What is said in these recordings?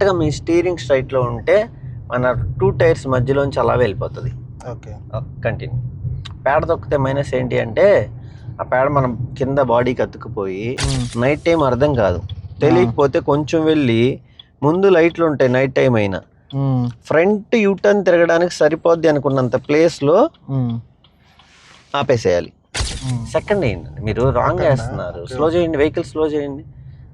కరెక్ట్గా మీ స్టీరింగ్ స్ట్రైట్లో ఉంటే మన టూ టైర్స్ మధ్యలోంచి అలా వెళ్ళిపోతుంది. ఓకే. కంటిన్యూ. పేడ తొక్కితే మైనస్ ఏంటి అంటే ఆ పేడ మనం కింద బాడీకి అతుక్కుపోయి నైట్ టైం అర్థం కాదు. తెలియకపోతే కొంచెం వెళ్ళి ముందు లైట్లు ఉంటాయి నైట్ టైం అయినా. ఫ్రంట్ యూటర్న్ తిరగడానికి సరిపోద్ది అనుకున్నంత ప్లేస్లో ఆపేసేయాలి. సెకండ్ ఏంటండి? మీరు రాంగ్ Okay. స్లో చేయండి వెహికల్ స్లో చేయండి.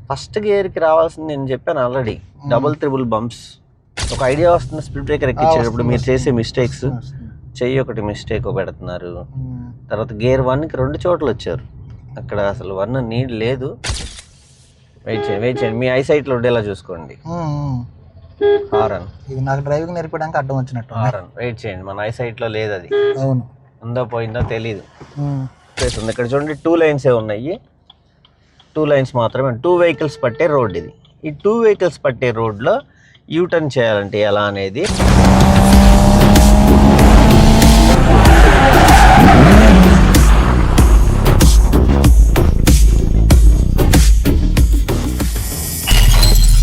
ఫస్ట్ గేర్కి రావాల్సింది నేను చెప్పాను ఆల్రెడీ. Double triple bumps. ఒక ఐడియా వస్తుంది స్పీడ్ బ్రేకర్ ఎక్కించేటప్పుడు మీరు చేసే మిస్టేక్స్ చెయ్యి ఒకటి మిస్టేక్ పెడుతున్నారు. తర్వాత గేర్ వన్కి రెండు చోట్ల వచ్చారు. అక్కడ అసలు వన్ నీడ్ లేదు. వెయిట్ చేయండి వెయిట్ చేయండి. మీ ఐసైట్లో ఉండేలా చూసుకోండి. హారన్ ఇది నాకు డ్రైవింగ్ నేర్పడానికి అడ్డం వచ్చినట్టు హారన్ వెయిట్ చేయండి మన ఐసైట్లో లేదు అది అవును. ఉందో పోయిందో. ఉంది ఇక్కడ చూడండి టూ లైన్స్ ఏ ఉన్నాయి. టూ లైన్స్ మాత్రమే టూ వెహికల్స్ పట్టే రోడ్ ఇది. ఈ టూ వెహికల్స్ పట్టే రోడ్లో యూటర్న్ చేయాలంటే ఎలా అనేది?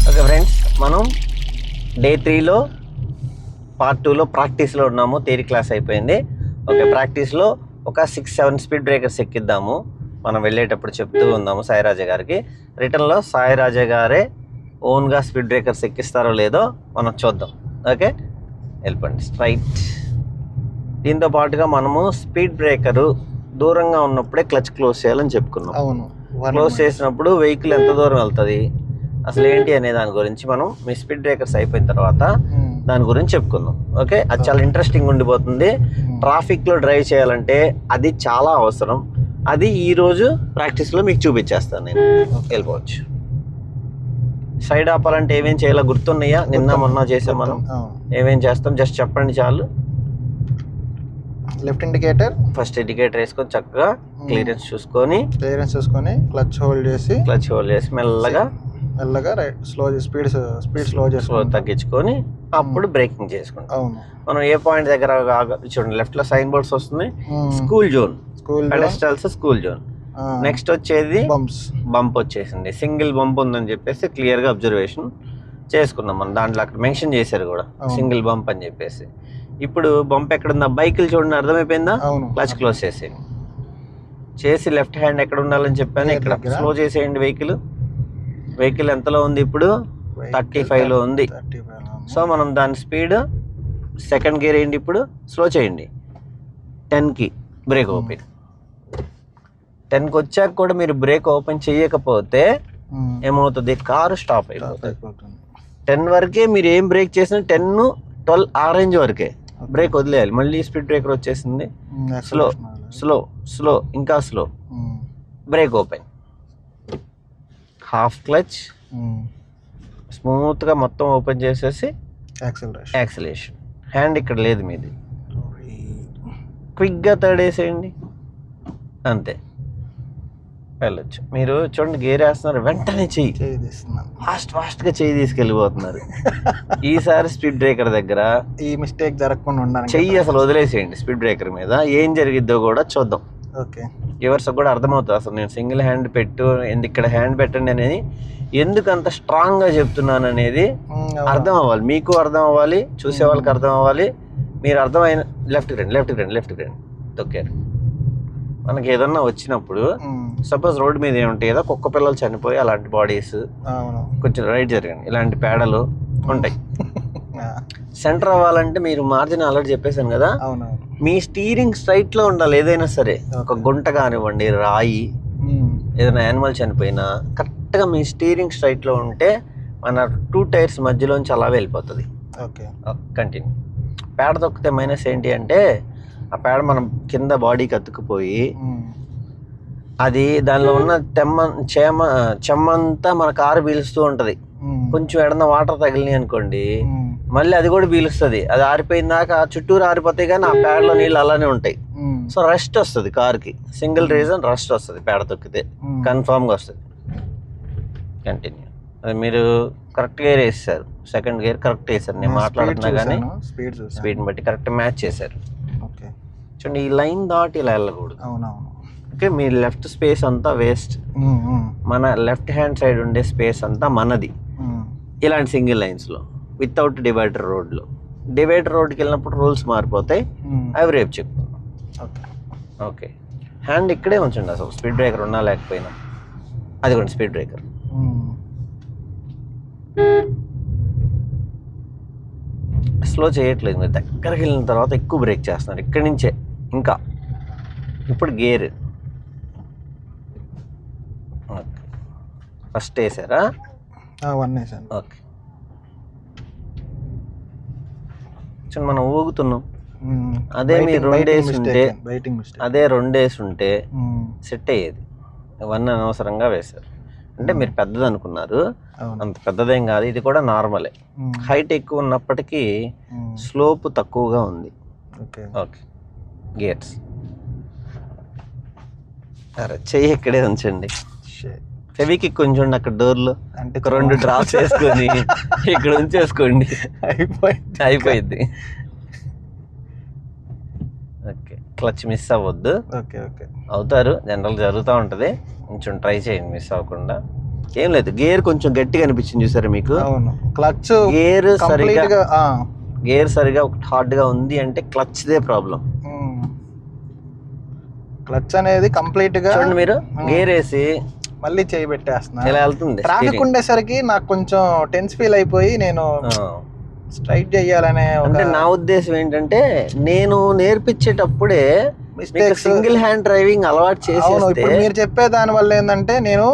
ఓకే ఫ్రెండ్స్ మనం డే త్రీలో పార్ట్ టూలో ప్రాక్టీస్లో ఉన్నాము. థియరీ క్లాస్ అయిపోయింది. ఓకే ప్రాక్టీస్లో ఒక సిక్స్ సెవెన్ స్పీడ్ బ్రేకర్స్ ఎక్కిద్దాము. మనం వెళ్ళేటప్పుడు చెప్తూ ఉందాము సాయిరాజా గారికి. రిటర్న్లో సాయిరాజా గారే ఓన్గా స్పీడ్ బ్రేకర్స్ ఎక్కిస్తారో లేదో మనం చూద్దాం. ఓకే? వెళ్ళిపోండి. స్ట్రైట్. దీంతో పాటుగా మనము స్పీడ్ బ్రేకరు దూరంగా ఉన్నప్పుడే క్లచ్ క్లోజ్ చేయాలని చెప్పుకున్నాం. అవును. క్లోజ్ చేసినప్పుడు వెహికల్ ఎంత దూరం వెళ్తుంది? అసలు ఏంటి అనే దాని గురించి మనం మీ స్పీడ్ బ్రేకర్స్ అయిపోయిన తర్వాత ఉమ్. దాని గురించి చెప్పుకుందాం. ఓకే? అది చాలా ఇంట్రెస్టింగ్ ఉండిపోతుంది. ఉమ్. ట్రాఫిక్లో డ్రైవ్ చేయాలంటే అది చాలా అవసరం. అది ఈ రోజు ప్రాక్టీస్లో మీకు చూపించేస్తాను నేను. వెళ్ళిపోవచ్చు సైడ్ ఆపాలంటే ఏమేం చేయాలో గుర్తున్నాయా? నిన్న మొన్న చేసాం మనం. ఏమేం చేస్తాం? జస్ట్ చెప్పండి చాలు. లెఫ్ట్ ఇండికేటర్ ఫస్ట్ ఇండికేటర్ వేసుకొని చక్కగా క్లియరెన్స్ చూసుకొని క్లియరెన్స్ చూసుకొని క్లచ్ హోల్డ్ చేసి క్లచ్ హోల్డ్ చేసి మెల్లగా మెల్లగా right slow speed speed slow చేసుకో తగ్గించుకొని అప్పుడు బ్రేకింగ్ చేసుకుంటాం. అవును. మనం ఏ పాయింట్ దగ్గర చూడండి లెఫ్ట్లో సైన్ బోర్డ్స్ వస్తుంది. School zone. School pedestals school zone. Next వచ్చేది బంప్స్. బంప్ వచ్చేసింది. సింగిల్ బంప్ ఉందని చెప్పేసి క్లియర్గా అబ్జర్వేషన్ చేసుకున్నాం మనం. దాంట్లో అక్కడ మెన్షన్ చేశారు కూడా. సింగిల్ బంప్ అని చెప్పేసి. ఇప్పుడు బంప్ ఎక్కడ ఉందా బైకులు చూడండి అర్థమైపోయిందా? క్లచ్ క్లోజ్ చేసేయండి. చేసి లెఫ్ట్ హ్యాండ్ ఎక్కడ ఉండాలని చెప్పాను. ఇక్కడ. స్లో చేసేయండి వెహికల్. వెహికల్ ఎంతలో ఉంది ఇప్పుడు? థర్టీ ఫైవ్లో ఉంది. సో మనం దాని స్పీడ్ సెకండ్ గేర్ ఏంటి ఇప్పుడు స్లో చేయండి. టెన్కి బ్రేక్ ఓపెన్. టెన్కి వచ్చాక కూడా మీరు బ్రేక్ ఓపెన్ చేయకపోతే ఏమవుతుంది? కారు స్టాప్ అయిపోతుంది. టెన్ వరకే మీరు ఏం బ్రేక్ చేసినా టెన్ ట్వెల్వ్ ఆ రేంజ్ వరకే బ్రేక్ వదిలేయాలి. మళ్ళీ స్పీడ్ బ్రేకర్ వచ్చేసింది. Slow. స్లో స్లో ఇంకా slow. Brake open. Half clutch. స్మూత్గా మొత్తం ఓపెన్ చేసేసి యాక్సిలరేషన్ యాక్సిలేషన్ హ్యాండ్ ఇక్కడ లేదు మీది. క్విక్గా థర్డ్ వేసేయండి. అంతే. వెళ్ళొచ్చు. మీరు చూడండి గేర్ వేస్తున్నారు. వెంటనే చెయ్యి. ఫాస్ట్ ఫాస్ట్గా చెయ్యి తీసుకెళ్ళిపోతున్నారు. ఈసారి స్పీడ్ బ్రేకర్ దగ్గర ఈ మిస్టేక్ జరగకుండా ఉండాలి చెయ్యి అసలు వదిలేసేయండి స్పీడ్ బ్రేకర్ మీద. ఏం జరిగిద్దో కూడా చూద్దాం. ఓకే యువర్స్ కూడా అర్థమవుతుంది. అసలు నేను సింగిల్ హ్యాండ్ పెట్టు ఇక్కడ హ్యాండ్ పెట్టండి అనేది ఎందుకు అంత స్ట్రాంగ్గా చెప్తున్నాను అనేది అర్థం అవ్వాలి మీకు అర్థం అవ్వాలి చూసే వాళ్ళకి అర్థం అవ్వాలి మీరు అర్థమైన లెఫ్ట్ రండి లెఫ్ట్ రండి లెఫ్ట్ రండి. తొక్కారు మనకి ఏదన్నా వచ్చినప్పుడు సపోజ్ రోడ్డు మీద ఏముంటాయి ఏదో కుక్క పిల్లలు చనిపోయి అలాంటి బాడీస్ కొంచెం రైట్ జరగండి. ఇలాంటి పేడలు ఉంటాయి. సెంటర్ అవ్వాలంటే మీరు మార్జిన్ ఆల్రెడీ చెప్పేశాను కదా? అవునవును. మీ స్టీరింగ్ స్ట్రైట్లో ఉండాలి ఏదైనా సరే. ఒక గుంట కానివ్వండి రాయి ఏదైనా యానిమల్ చనిపోయినా కరెక్ట్గా మీ స్టీరింగ్ స్ట్రైట్లో ఉంటే మన టూ టైర్స్ మధ్యలోంచి అలా వెళ్ళిపోతుంది. ఓకే. కంటిన్యూ పేడ తొక్కితే మైనస్ ఏంటి అంటే ఆ పేడ మనం కింద బాడీకి అతుక్కుపోయి అది దానిలో ఉన్న తెమ్మ చేమ చెమ్మంతా మన కారు పీలుస్తూ ఉంటది. కొంచెం ఎడన వాటర్ తగిలినాయి అనుకోండి మళ్ళీ అది కూడా పీలుస్తుంది. అది ఆరిపోయిన దాకా చుట్టూరు ఆరిపోతాయి కానీ ఆ పేడలో నీళ్ళు అలానే ఉంటాయి. సో రెస్ట్ వస్తుంది కార్కి. సింగిల్ రీజన్ రెస్ట్ వస్తుంది పేడ తొక్కితే. కన్ఫామ్గా వస్తుంది. కంటిన్యూ అది మీరు కరెక్ట్ గేర్ వేసారు సెకండ్ గేర్ కరెక్ట్ వేసారు నేను మాట్లాడుతున్నా కానీ స్పీడ్ స్పీడ్ని బట్టి కరెక్ట్ మ్యాచ్ చేశారు. ఓకే. చూడండి ఈ లైన్ దాటి ఇలా వెళ్ళకూడదు. ఓకే మీ లెఫ్ట్ స్పేస్ అంతా వేస్ట్ మన లెఫ్ట్ హ్యాండ్ సైడ్ ఉండే స్పేస్ అంతా మనది. ఇలాంటి సింగిల్ లైన్స్లో వితౌట్ డివైడర్ రోడ్లో డివైడర్ రోడ్కి వెళ్ళినప్పుడు రూల్స్ మారిపోతాయి. అవి రేపు చెప్పుకుందాం ఓకే. ఓకే. హ్యాండ్ ఇక్కడే ఉంచండి అసలు. స్పీడ్ బ్రేకర్ ఉన్నా లేకపోయినా. అదిగోండి స్పీడ్ బ్రేకర్ స్లో చేయట్లేదు. మీరు దగ్గరికి వెళ్ళిన తర్వాత ఎక్కువ బ్రేక్ చేస్తున్నారు. ఇక్కడి నుంచే. ఇంకా. ఇప్పుడు గేర్ ఫస్ట్ వేసారా? వన్ వేసాను ఓకే. చూడండి మనం ఊగుతున్నాం. అదే మీరు రెండు వేసి ఉంటే మిస్టేక్ అదే రెండు ఉంటే సెట్ అయ్యేది. ఇవన్నీ అనవసరంగా వేశారు. అంటే మీరు పెద్దది అనుకున్నారు. అంత పెద్దదేం కాదు ఇది కూడా నార్మలే. హైట్ ఎక్కువ ఉన్నప్పటికీ. స్లోప్ తక్కువగా ఉంది. ఓకే. ఓకే. గేట్స్ అరే చెయ్యి ఇక్కడే ఉంచండి. ఫెవికి కొంచెం అక్కడ డోర్లో అంటే ఒక రెండు డ్రాప్స్ వేసుకొని ఇక్కడ ఉంచేసుకోండి. అయిపోయింది. అయిపోయింది. ఓకే క్లచ్ మిస్ అవ్వద్దు. Okay okay. అవుతారు జనరల్ జరుగుతూ ఉంటుంది. కొంచెం ట్రై చేయండి మిస్ అవ్వకుండా. ఏం లేదు గేర్ కొంచెం గట్టిగా అనిపించింది చూసారా మీకు? అవును. క్లచ్ గేర్ సరిగా. గేర్ సరిగా హార్డ్గా ఉంది అంటే క్లచ్ దే ప్రాబ్లం. క్లచ్ అనేది కంప్లీట్గా చూడండి మీరు గేర్ వేసి మళ్ళీ చేయి పెట్టేస్తున్నా ఇలా వెళ్తుంది ట్రాఫిక్. ఉండేసరికి నాకు కొంచెం టెన్స్ ఫీల్ అయిపోయి నేను. స్ట్రైట్ చేయాలనే అంటే నా ఉద్దేశం ఏంటంటే నేను నేర్పించేటప్పుడే సింగిల్ హ్యాండ్ డ్రైవింగ్ అలవాటు ఇప్పుడు మీరు చెప్పే దాని వల్ల ఏంటంటే నేను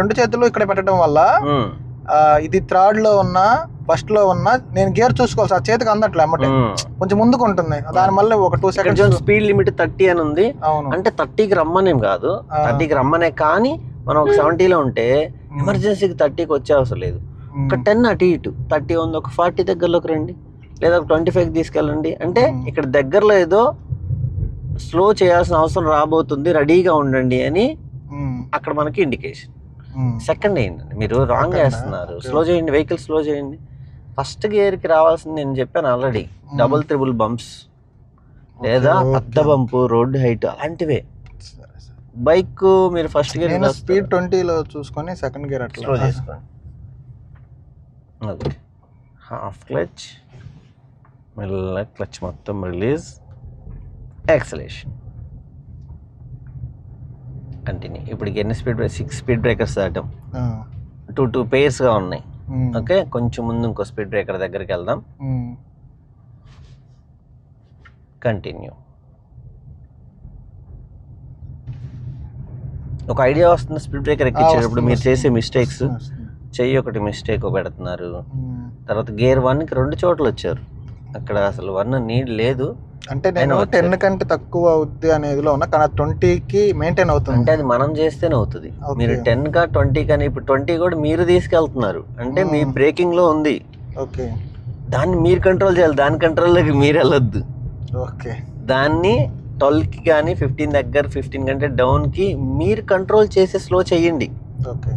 రెండు చేతులు ఇక్కడ పెట్టడం వల్ల ఇది థర్డ్లో ఉన్నా ఫస్ట్లో ఉన్నా నేను గేర్ చూసుకోవాలి ఆ చేతికి అందట్లే అమ్మటే. కొంచెం ముందుకు ఉంటుంది దాని వల్ల ఒక two seconds speed limit thirty అని ఉంది అవును అంటే థర్టీకి రమ్మనేం కాదు. థర్టీకి రమ్మనే కానీ మనం ఒక సెవెంటీలో ఉంటే ఎమర్జెన్సీకి థర్టీకి వచ్చే అవసరం లేదు. ఒక టెన్ అటు ఇటు థర్టీ ఉంది ఒక ఫార్టీ దగ్గరలోకి రండి లేదా ఒక ట్వంటీ ఫైవ్ తీసుకెళ్ళండి అంటే. ఇక్కడ దగ్గరలో ఏదో స్లో చేయాల్సిన అవసరం రాబోతుంది రెడీగా ఉండండి అని. అక్కడ మనకి ఇండికేషన్. సెకండ్ ఏంటండి? మీరు రాంగ్? వేస్తున్నారు. స్లో చేయండి వెహికల్ స్లో చేయండి. ఫస్ట్ గేర్కి రావాల్సింది నేను చెప్పాను ఆల్రెడీ డబుల్ త్రిబుల్ బంప్స్ లేదా okay. బంపు రోడ్ హైట్ అలాంటివే. బైక్ మీరు ఫస్ట్ గేర్ స్పీడ్ ట్వంటీలో చూసుకొని సెకండ్ గేర్ స్లో అట్లా చేసుకోండి. హాఫ్ క్లచ్ మెల్ల క్లచ్ మొత్తం రిలీజ్ యాక్సలేషన్ కంటిన్యూ ఇప్పుడు ఎన్ని స్పీడ్ సిక్స్ స్పీడ్ బ్రేకర్స్ దాటాం. టూ టూ పేర్స్గా ఉన్నాయి. ఓకే కొంచెం ముందు ఇంకో స్పీడ్ బ్రేకర్ దగ్గరికి వెళ్దాం. కంటిన్యూ ఒక ఐడియా వస్తుంది స్పీడ్ బ్రేకర్ ఎక్కించేటప్పుడు మీరు చేసే. మిస్టేక్స్. చెయ్యి ఒకటి మిస్టేక్ పెడుతున్నారు. తర్వాత గేర్ వన్కి రెండు చోట్ల వచ్చారు అక్కడ అసలు వన్ నీడ్ లేదు అంటే నేను. టెన్ కంటే తక్కువ అవుద్ది అనేదిలో ఉన్నా కానీ ట్వంటీకి మెయింటైన్ అంటే అవుతుంది. అది మనం చేస్తేనే అవుతుంది. మీరు టెన్ కా ట్వంటీ కానీ ఇప్పుడు ట్వంటీ కూడా మీరు తీసుకెళ్తున్నారు. అంటే మీ. బ్రేకింగ్లో ఉంది. ఓకే. దాన్ని మీరు కంట్రోల్ చేయాలి. దాని కంట్రోల్లోకి మీరు వెళ్ళొద్దు. ఓకే. దాన్ని ట్వెల్వ్కి కానీ ఫిఫ్టీన్ దగ్గర ఫిఫ్టీన్ కంటే డౌన్కి మీరు కంట్రోల్ చేసి స్లో చేయండి. ఓకే.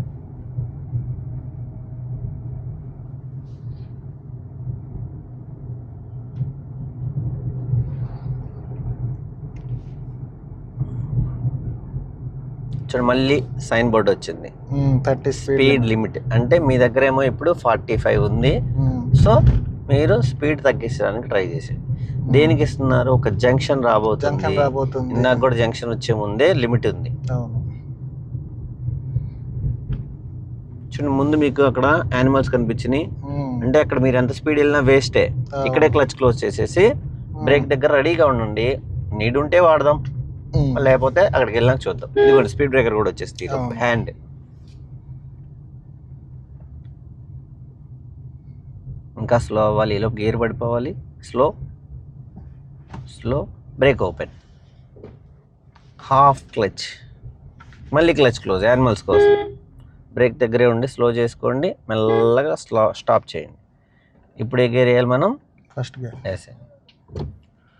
చూడండి మళ్ళీ సైన్ బోర్డ్ వచ్చింది. Thirty speed limit. అంటే మీ దగ్గర ఏమో ఇప్పుడు ఫార్టీ ఫైవ్ ఉంది. సో మీరు స్పీడ్ తగ్గించడానికి ట్రై చేసేది దేనికి ఇస్తున్నారు? ఒక జంక్షన్ రాబోతుంది. ఇందాక కూడా జంక్షన్ వచ్చే ముందే లిమిట్ ఉంది. చూడండి ముందు మీకు అక్కడ యానిమల్స్ కనిపించినాయి. అంటే అక్కడ మీరు ఎంత స్పీడ్ వెళ్ళినా వేస్టే. ఇక్కడే క్లచ్ క్లోజ్ చేసేసి బ్రేక్ దగ్గర రెడీగా ఉండండి. నీడ్ ఉంటే వాడదాం. లేకపోతే అక్కడికి వెళ్ళినాక చూద్దాం. ఇదిగోండి స్పీడ్ బ్రేకర్ కూడా వచ్చేసి. హ్యాండ్ ఇంకా స్లో అవ్వాలి ఇలా gear పడిపోవాలి. Slow. Slow. Brake open. Half clutch. మళ్ళీ క్లచ్ క్లోజ్ యానిమల్స్ కోసం. బ్రేక్ దగ్గరే ఉండి స్లో చేసుకోండి మెల్లగా స్లో స్టాప్ చేయండి. ఇప్పుడు ఏ గేర్ వేయాలి మనం. First gear. వేసేయండి.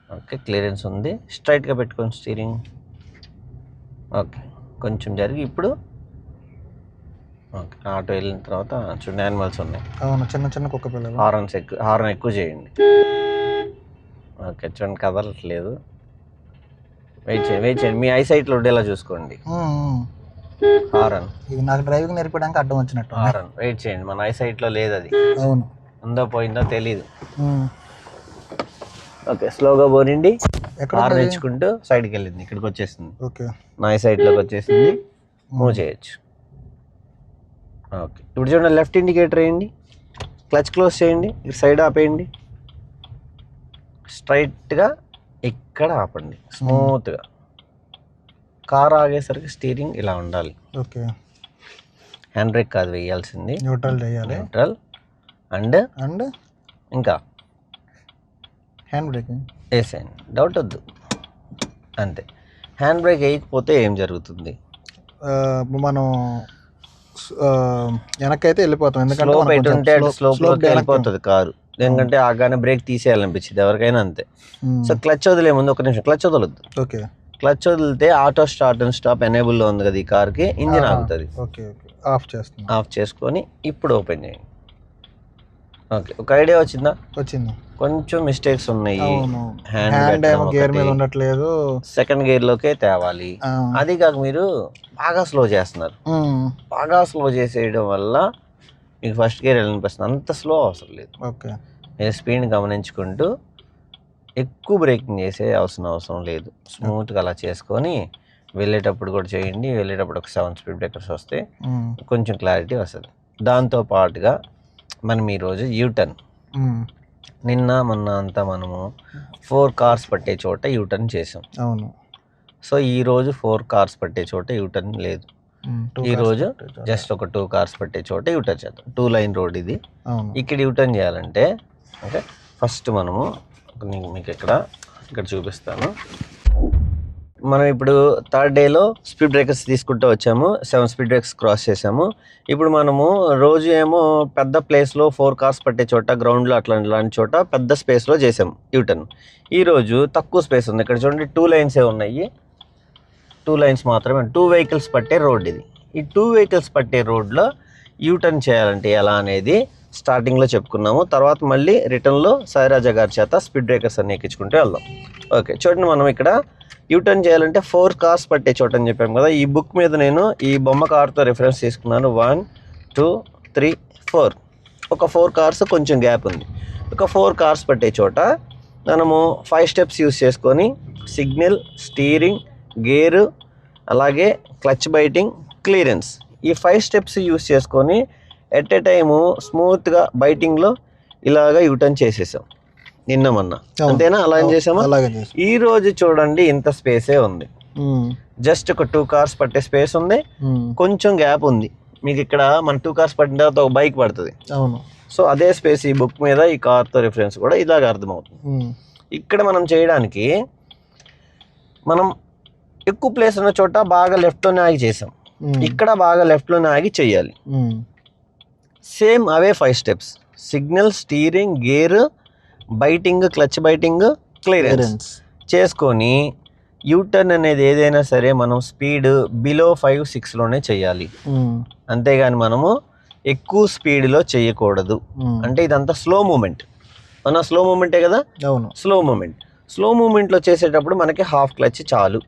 ఓకే క్లియరెన్స్ ఉంది. స్ట్రైట్గా పెట్టుకోండి స్టీరింగ్ ఓకే కొంచెం జరిగి ఇప్పుడు. ఓకే ఆటో వెళ్ళిన తర్వాత చూడండి యానిమల్స్ ఉన్నాయి. అవును చిన్న చిన్న కుక్క పిల్లలు. హార్న్స్ ఎక్కువ హార్న్ ఎక్కువ చేయండి. ఓకే చూడండి కదలట్లేదు వెయిట్ చేయండి వెయిట్ చేయండి. మీ ఐ సైట్లో ఉండేలా చూసుకోండి. హారన్ ఇది నాకు డ్రైవింగ్ నేర్పడానికి అడ్డం వచ్చినట్టు హారన్ వెయిట్ చేయండి మన ఐ లో లేదు అది అవును. ఉందో పోయిందో తెలీదు. ఓకే స్లోగా పోనండి. హార్న్ ఉంది? ఇచ్చుకుంటూ సైడ్కి వెళ్ళింది ఇక్కడికి వచ్చేసింది. ఓకే. నా లోకి వచ్చేసింది. మూవ్ చేయొచ్చు. ఓకే. ఇప్పుడు చూడండి లెఫ్ట్ ఇండికేటర్ వేయండి. క్లచ్ క్లోజ్ చేయండి. ఇక్కడ సైడ్ ఆపేయండి స్ట్రైట్గా ఇక్కడ ఆపండి. స్మూత్గా కార్ ఆగేసరికి స్టీరింగ్ ఇలా ఉండాలి. ఓకే. హ్యాండ్ బ్రేక్ కాదు వేయాల్సింది. న్యూట్రల్ చేయాలి న్యూట్రల్ అండ్ అండ్ ఇంకా హ్యాండ్ బ్రేకింగ్ వేసేయండి డౌట్ వద్దు. అంతే. హ్యాండ్ బ్రేక్ వేయకపోతే ఏం జరుగుతుంది? మనం ఆ, వెనక్కైతే వెళ్ళిపోతాం. ఎందుకంటే స్లోప్ వెళ్ళిపోతుంది కారు. ఎందుకంటే ఆగానే బ్రేక్ తీసేయాలనిపించింది ఎవరికైనా అంతే. సో క్లచ్ వదిలే ముందు ఒక నిమిషం. క్లచ్ వదలొద్దు. ఓకే. క్లచ్ వదిలితే ఆటో స్టార్ట్ అండ్ స్టాప్ ఎనేబుల్లో ఉంది కదా ఈ కార్కి ఇంజిన్. ఆగుతుంది. Okay okay. ఆఫ్ చేస్తున్నా. ఆఫ్ చేసుకొని ఇప్పుడు ఓపెన్ చేయండి. ఓకే ఒక ఐడియా వచ్చిందా? వచ్చింది. కొంచెం మిస్టేక్స్ ఉన్నాయి. హ్యాండ్ గేర్ మీద. ఉండట్లేదు. సెకండ్ గేర్ లోకే తేవాలి. అది కాక మీరు బాగా స్లో చేస్తున్నారు. బాగా స్లో చేసేయడం వల్ల మీకు ఫస్ట్ గేర్ వెళ్ళనిపిస్తుంది అంత స్లో అవసరం లేదు. ఓకే. మీరు స్పీడ్ గమనించుకుంటూ ఎక్కువ బ్రేకింగ్ చేసే అవసరం అవసరం లేదు. స్మూత్గా అలా చేసుకొని వెళ్ళేటప్పుడు కూడా చేయండి. వెళ్ళేటప్పుడు ఒక సెవెన్ స్పీడ్ బ్రేకర్స్ వస్తే కొంచెం క్లారిటీ వస్తుంది. దాంతో పాటుగా మనం ఈరోజు యూటర్న్ నిన్న మొన్న అంతా మనము ఫోర్ కార్స్ పట్టే చోట యూటర్న్ చేసాం. అవును. సో ఈ రోజు ఫోర్ కార్స్ పట్టే చోట యూటర్న్ లేదు. ఈ రోజు. జస్ట్ ఒక టూ కార్స్ పట్టే చోట యూటర్న్ చేద్దాం. టూ లైన్ రోడ్ ఇది. ఇక్కడ యూటర్న్ చేయాలంటే ఓకే ఫస్ట్ మనము మీకు ఇక్కడ ఇక్కడ చూపిస్తాను. మనం ఇప్పుడు థర్డ్ డేలో స్పీడ్ బ్రేకర్స్ తీసుకుంటూ వచ్చాము. సెవెన్ స్పీడ్ బ్రేకర్స్ క్రాస్ చేసాము ఇప్పుడు మనము రోజు ఏమో పెద్ద ప్లేస్లో ఫోర్ కార్స్ పట్టే చోట గ్రౌండ్లో అట్లా లాంటి చోట పెద్ద స్పేస్లో చేసాము యూటర్న్. ఈరోజు తక్కువ స్పేస్ ఉంది. ఇక్కడ చూడండి టూ లైన్సే ఉన్నాయి. టూ లైన్స్ మాత్రమే. టూ వెహికల్స్ పట్టే రోడ్ ఇది. ఈ టూ వెహికల్స్ పట్టే రోడ్లో యూటర్న్ చేయాలంటే ఎలా అనేది స్టార్టింగ్లో చెప్పుకున్నాము. తర్వాత మళ్ళీ రిటర్న్లో సాయిరాజా గారి చేత స్పీడ్ బ్రేకర్స్ అన్ని ఎక్కించుకుంటూ వెళ్దాం. ఓకే చూడండి మనం ఇక్కడ యూటర్న్ చేయాలంటే ఫోర్ కార్స్ పట్టే చోట అని చెప్పాము కదా. ఈ బుక్ మీద నేను ఈ బొమ్మ కార్తో రిఫరెన్స్ తీసుకున్నాను. వన్ టూ త్రీ ఫోర్ ఒక ఫోర్ కార్స్ కొంచెం గ్యాప్ ఉంది. ఒక ఫోర్ కార్స్ పట్టే చోట మనము ఫైవ్ స్టెప్స్ యూస్ చేసుకొని సిగ్నల్ స్టీరింగ్ గేరు అలాగే క్లచ్ బైటింగ్ క్లియరెన్స్ ఈ ఫైవ్ స్టెప్స్ యూస్ చేసుకొని ఎట్ ఏ టైము స్మూత్గా బైటింగ్లో ఇలాగా యూటర్న్ చేసేసాం. నిన్న మొన్న. అంతేనా? అలా ఏం చేసామా? ఈ రోజు చూడండి ఇంత స్పేసే ఉంది. జస్ట్ ఒక టూ కార్స్ పట్టే స్పేస్ ఉంది. కొంచెం గ్యాప్ ఉంది. మీకు ఇక్కడ మన టూ కార్స్ పట్టిన తర్వాత ఒక బైక్ పడుతుంది. అవును. సో అదే స్పేస్ ఈ బుక్ మీద ఈ కార్తో రిఫరెన్స్ కూడా ఇలాగ అర్థమవుతుంది. ఇక్కడ మనం చేయడానికి మనం ఎక్కువ ప్లేస్ ఉన్న చోట బాగా లెఫ్ట్లోనే ఆగి చేసాం. ఇక్కడ బాగా లెఫ్ట్లోనే ఆగి చేయాలి. సేమ్ అవే five steps signal steering gear biting clutch biting clearance. చేసుకొని యూటర్న్ అనేది ఏదైనా సరే మనం స్పీడ్ బిలో ఫైవ్ సిక్స్లోనే చేయాలి. ఉమ్, అంతేగాని మనము ఎక్కువ స్పీడ్లో చేయకూడదు. ఉమ్, అంటే ఇదంతా స్లో మూమెంట్ మన స్లో మూమెంటే కదా? అవును. స్లో మూమెంట్ స్లో మూమెంట్లో చేసేటప్పుడు మనకి హాఫ్ క్లచ్ చాలు.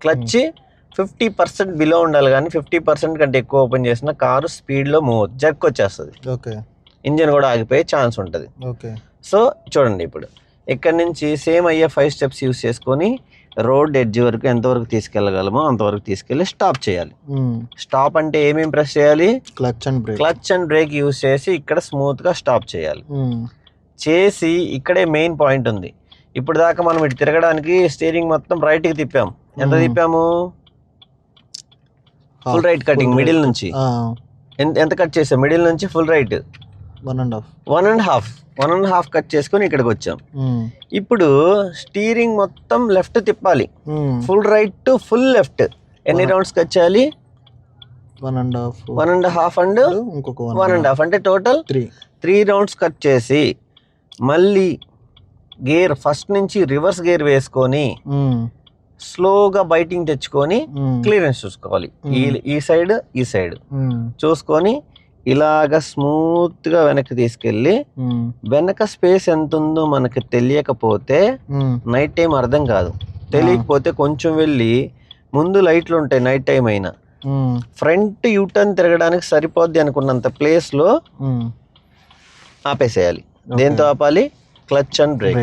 క్లచ్ ఫిఫ్టీ పర్సెంట్ బిలో ఉండాలి కానీ ఫిఫ్టీ పర్సెంట్ కంటే ఎక్కువ ఓపెన్ చేసిన కారు స్పీడ్లో మూవ్ జర్క్ వచ్చేస్తుంది. ఓకే. ఇంజన్ కూడా ఆగిపోయే ఛాన్స్ ఉంటుంది. ఓకే. సో చూడండి ఇప్పుడు. ఇక్కడ నుంచి సేమ్ అయ్యే ఫైవ్ స్టెప్స్ యూస్ చేసుకొని రోడ్ ఎడ్జ్ వరకు ఎంతవరకు తీసుకెళ్ళగలమో అంతవరకు తీసుకెళ్ళి స్టాప్ చేయాలి. స్టాప్ అంటే ఏమేమి ప్రెస్ చేయాలి? Clutch and brake clutch and brake use చేసి ఇక్కడ స్మూత్గా స్టాప్ చేయాలి. చేసి ఇక్కడే మెయిన్ పాయింట్ ఉంది. ఇప్పుడు దాకా మనం ఇటు తిరగడానికి స్టీరింగ్ మొత్తం రైట్కి తిప్పాం. ఎంత Hmm. తిప్పాము? ఫుల్ రైట్ కటింగ్ మిడిల్ నుంచి. ఎంత కట్ చేసాం మిడిల్ నుంచి full right one and half one and half one and half cut చేసుకొని ఇక్కడికి వచ్చాం. ఇప్పుడు స్టీరింగ్ మొత్తం లెఫ్ట్ తిప్పాలి. Full right to full left ఎన్ని. రౌండ్స్ కట్ చేయాలి? One and half one and half and ఇంకొక వన్ అండ్ హాఫ్ అంటే total three three rounds cut చేసి మళ్ళీ గేర్ ఫస్ట్ నుంచి రివర్స్ గేర్ వేసుకొని స్లోగా బైటింగ్ తెచ్చుకొని క్లియరెన్స్ చూసుకోవాలి. ఈ ఈ సైడ్ ఈ సైడ్ చూసుకొని ఇలాగ స్మూత్గా వెనక్కి తీసుకెళ్ళి వెనక స్పేస్ ఎంత ఉందో మనకి తెలియకపోతే నైట్ టైం అర్థం కాదు. తెలియకపోతే కొంచెం వెళ్ళి ముందు లైట్లు ఉంటాయి నైట్ టైం అయినా. ఫ్రంట్ యూటర్న్ తిరగడానికి సరిపోద్ది అనుకున్నంత ప్లేస్లో ఉమ్. ఆపేసేయాలి. దేంతో ఆపాలి? Clutch and brake.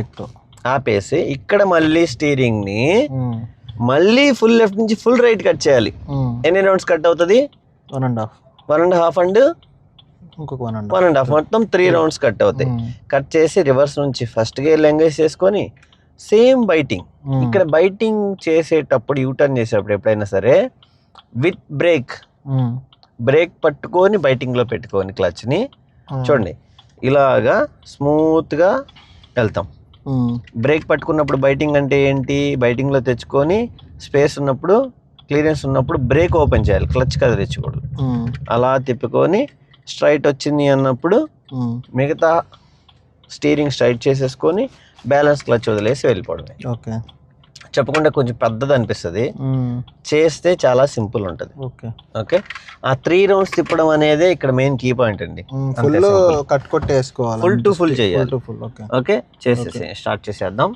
ఆపేసి ఇక్కడ మళ్ళీ స్టీరింగ్ని మళ్ళీ ఫుల్ లెఫ్ట్ నుంచి ఫుల్ రైట్ కట్ చేయాలి. ఎన్ని రౌండ్స్ కట్ అవుతుంది? One and half. One and half and ఇంకొక one and one and half. మొత్తం త్రీ రౌండ్స్ కట్ అవుతాయి. కట్ చేసి రివర్స్ నుంచి ఫస్ట్ గేర్ లెంగేజ్ చేసుకొని సేమ్ బైటింగ్. ఇక్కడ బైటింగ్ చేసేటప్పుడు యూటర్న్ చేసేటప్పుడు ఎప్పుడైనా సరే విత్ బ్రేక్. బ్రేక్ పట్టుకొని బైటింగ్లో పెట్టుకొని క్లచ్ని చూడండి. ఇలాగా స్మూత్గా వెళ్తాం. బ్రేక్ పట్టుకున్నప్పుడు బైటింగ్ అంటే ఏంటి? బైటింగ్లో తెచ్చుకొని స్పేస్ ఉన్నప్పుడు క్లియరెన్స్ ఉన్నప్పుడు బ్రేక్ ఓపెన్ చేయాలి. క్లచ్ కదిలించకూడదు అలా తిప్పుకొని స్ట్రైట్ వచ్చింది అన్నప్పుడు మిగతా స్టీరింగ్ స్ట్రైట్ చేసేసుకొని బ్యాలెన్స్ క్లచ్ వదిలేసి వెళ్ళిపోవడమే. ఓకే. చెప్పకుండా కొంచెం పెద్దది అనిపిస్తుంది. చేస్తే చాలా సింపుల్ ఉంటుంది. ఓకే. ఓకే? ఆ త్రీ రౌండ్స్ తిప్పడం అనేదే ఇక్కడ మెయిన్ కీ పాయింట్ అండి. ఫుల్. కట్ కొట్టేసుకోవాలి చేయాలి. To full okay. ఓకే? చేసేసి స్టార్ట్ చేసేద్దాం.